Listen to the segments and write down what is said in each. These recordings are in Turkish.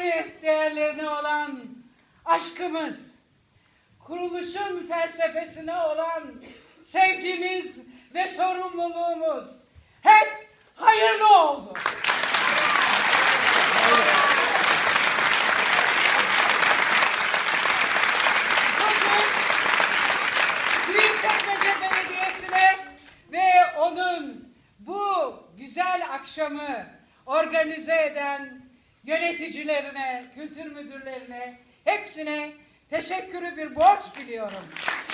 değerlerine olan aşkımız, kuruluşun felsefesine olan sevgimiz ve sorumluluğumuz hep hayırlı oldu. Bugün Büyükçekmece Belediyesi'ne ve onun bu güzel akşamı organize eden yöneticilerine, kültür müdürlerine, hepsine teşekkürü bir borç biliyorum.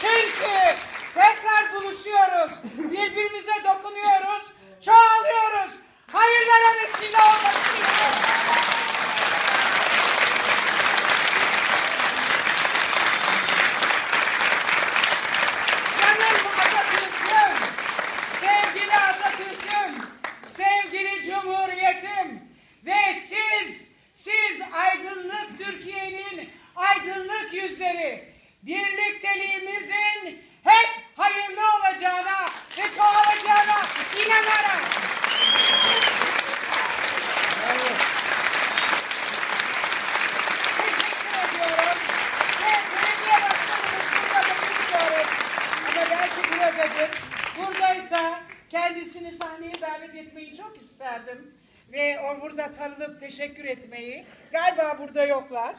Çünkü tekrar buluşuyoruz, birbirimize dokunuyoruz, çoğalıyoruz. Hayırlara vesile için. Canım Atatürk'üm, sevgili Atatürk'üm, sevgili Cumhuriyet'im ve siz, siz aydınlık Türkiye'nin aydınlık yüzleri, birlikteliğimizin hep hayırlı olacağına ve çoğalacağına inanarak. Teşekkür ediyorum. Ve belediye başkanımız burada mı bilmiyorum. Ama belki buradadır. Buradaysa kendisini sahneye davet etmeyi çok isterdim. Ve o burada tanınıp teşekkür etmeyi. Galiba burada yoklar.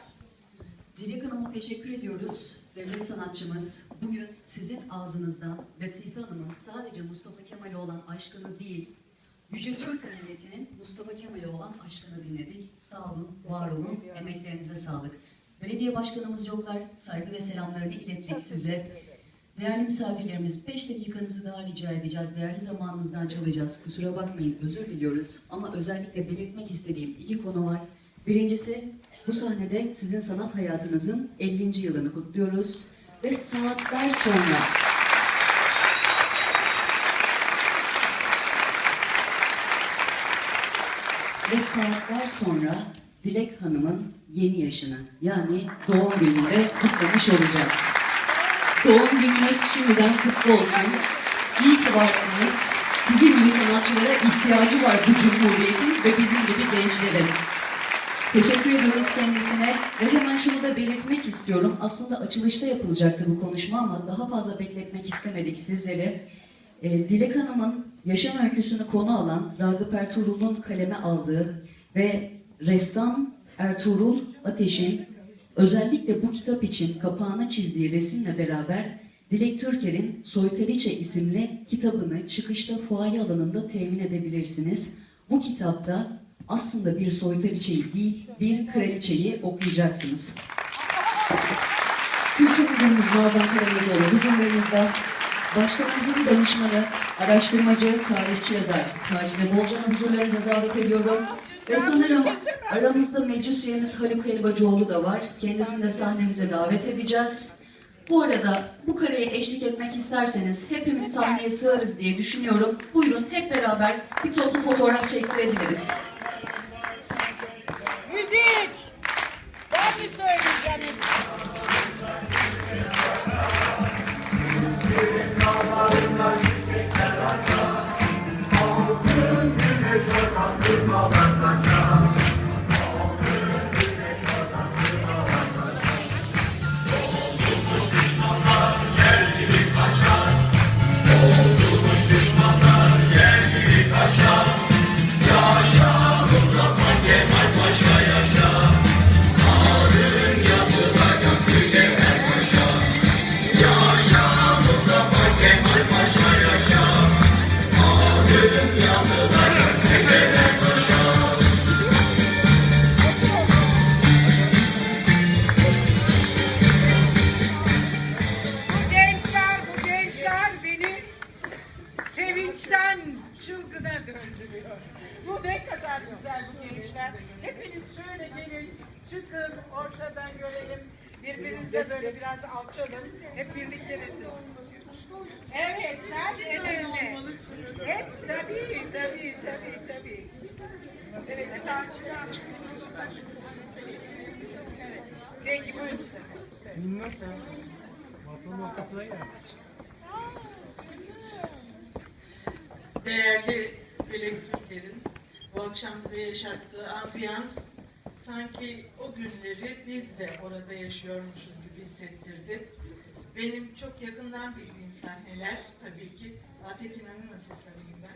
Dilek Hanım'a teşekkür ediyoruz. Devlet sanatçımız bugün sizin ağzınızdan Latife Hanım'ın sadece Mustafa Kemal'e olan aşkını değil, Yüce Türk milletinin Mustafa Kemal'e olan aşkını dinledik. Sağ olun, var olun, emeklerinize sağlık. Belediye başkanımız yoklar, saygı ve selamlarını ilettik size. Değerli misafirlerimiz 5 dakikanızı daha rica edeceğiz. Değerli zamanınızdan çalacağız. Kusura bakmayın özür diliyoruz. Ama özellikle belirtmek istediğim iki konu var. Birincisi bu sahnede sizin sanat hayatınızın 50. yılını kutluyoruz. Ve saatler sonra ve saatler sonra Dilek Hanım'ın yeni yaşını yani doğum gününü de kutlamış olacağız. Doğum gününüz şimdiden kutlu olsun. İyi ki varsınız. Sizin gibi sanatçılara ihtiyacı var bu cumhuriyetin ve bizim gibi gençlerin. Teşekkür ediyoruz kendisine ve hemen şunu da belirtmek istiyorum. Aslında açılışta yapılacaktı bu konuşma ama daha fazla bekletmek istemedik sizleri. Ee, Dilek Hanım'ın yaşam öyküsünü konu alan Ragıp Ertuğrul'un kaleme aldığı ve ressam Ertuğrul Ateş'in özellikle bu kitap için kapağına çizdiği resimle beraber Dilek Türker'in Soytariçe isimli kitabını çıkışta fuaye alanında temin edebilirsiniz. Bu kitapta aslında bir soytariçeyi değil, bir kraliçeyi okuyacaksınız. Kültür Müdürümüz Nazan Karagezoğlu huzurlarınızda. Başkanımızın danışmanı, araştırmacı, tarihçi yazar Sacide Bolcan'ı huzurlarınıza davet ediyorum. Ve sanırım aramızda meclis üyemiz Haluk Helvacıoğlu da var. Kendisini de sahnemize davet edeceğiz. Bu arada bu kareye eşlik etmek isterseniz hepimiz sahneye sığarız diye düşünüyorum. Buyurun hep beraber bir toplu fotoğraf çektirebiliriz. Bu çıkın, ortadan görelim. Birbirinize böyle biraz alçalın. Hep birlikte resim. Evet, sen en önde. Hep tabii, tabii, tabii, tabii. Evet, sanatçılar. Evet. Peki buyurun. Minnoş ya. Masanın ortasına gel. değerli Dilek Türker'in bu akşam bize yaşattığı ambiyans sanki o günleri biz de orada yaşıyormuşuz gibi hissettirdi. Benim çok yakından bildiğim sahneler tabii ki Afet İnan'ın asistanıyım ben.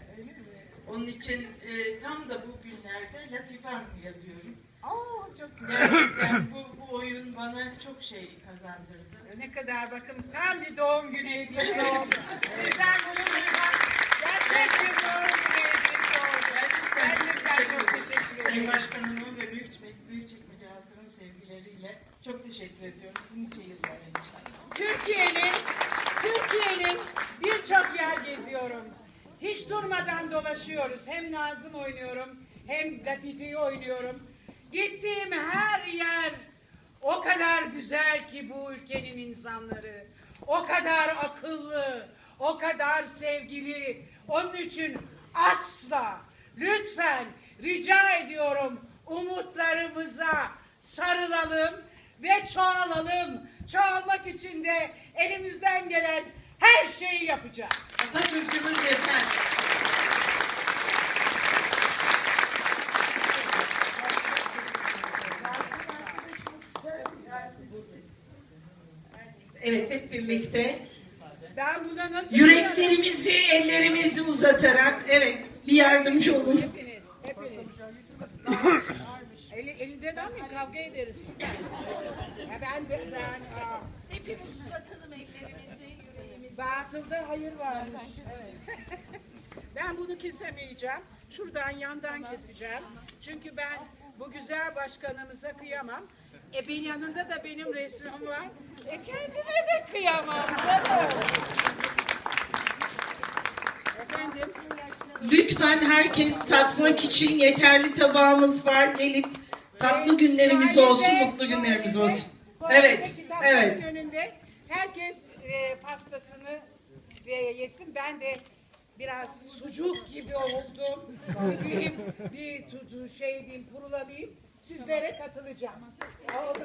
Onun için e, tam da bu günlerde Latife Hanım yazıyorum. Oo çok güzel. Gerçekten bu, bu oyun bana çok şey kazandırdı. Ne kadar bakın tam bir doğum günü hediyesi oldu. Sizden bunu duymak gerçek bir doğum günü. Gerçekten çok teşekkür Sayın. Başkanımın ve Büyükçekmece, Büyükçekmece halkının sevgileriyle çok teşekkür ediyorum. Sizin nice yıllar inşallah. Türkiye'nin Türkiye'nin birçok yer geziyorum. Hiç durmadan dolaşıyoruz. Hem Nazım oynuyorum, hem Latife'yi oynuyorum. Gittiğim her yer o kadar güzel ki bu ülkenin insanları. O kadar akıllı, o kadar sevgili. Onun için asla, lütfen rica ediyorum umutlarımıza sarılalım ve çoğalalım. Çoğalmak için de elimizden gelen her şeyi yapacağız. Atatürk'ümüz yeter. Evet hep birlikte Ben buna nasıl yüreklerimizi, ellerimizi uzatarak evet bir yardımcı olun. Eli, elinden almayın kavga ederiz ki ben. Ya ben, ben, ben aa, Hepimiz uzatalım ellerimizi, yüreğimizi. batılda hayır var. Evet. ben bunu kesemeyeceğim. Şuradan yandan keseceğim. Çünkü ben bu güzel başkanımıza kıyamam. E benim yanında da benim resmim var. E kendime de kıyamam canım. Lütfen herkes tatmak için yeterli tabağımız var. Gelip tatlı günlerimiz olsun, mutlu günlerimiz olsun. Evet, evet. Herkes e, pastasını e, yesin. Ben de biraz sucuk gibi oldum. Gideyim bir tutu şey diyeyim, purulanayım. Sizlere katılacağım. Oldu.